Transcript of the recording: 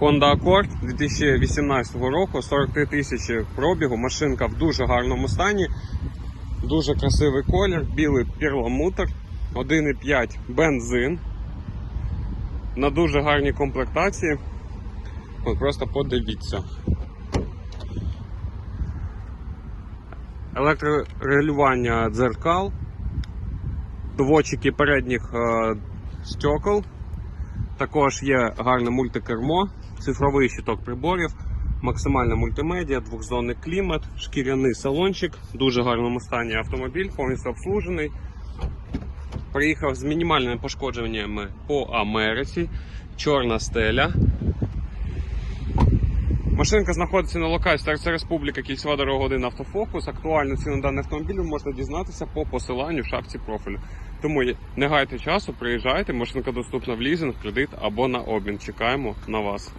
Honda Accord 2018 року, 43 тисячі пробігу. Машинка в дуже гарному стані. Дуже красивий колір, білий перламутр, 1,5 бензин. На дуже гарній комплектації. От просто подивіться. Електрорегулювання дзеркал, доводчики передніх е, стекол. Також є гарне мультикермо, цифровий щиток приборів, максимальна мультимедіа, двохзонний клімат, шкіряний салончик, в дуже гарному стані автомобіль, повністю обслужений. Приїхав з мінімальними пошкодженнями по Америці, чорна стеля. Машинка знаходиться на локації Серце Республіка, Кільцева дорога 1 автофокус. Актуальну ціну даний автомобіль можете дізнатися по посиланню в шапці профілю. Тому не гайте часу, приїжджайте, машинка доступна в лізинг, кредит або на обмін. Чекаємо на вас.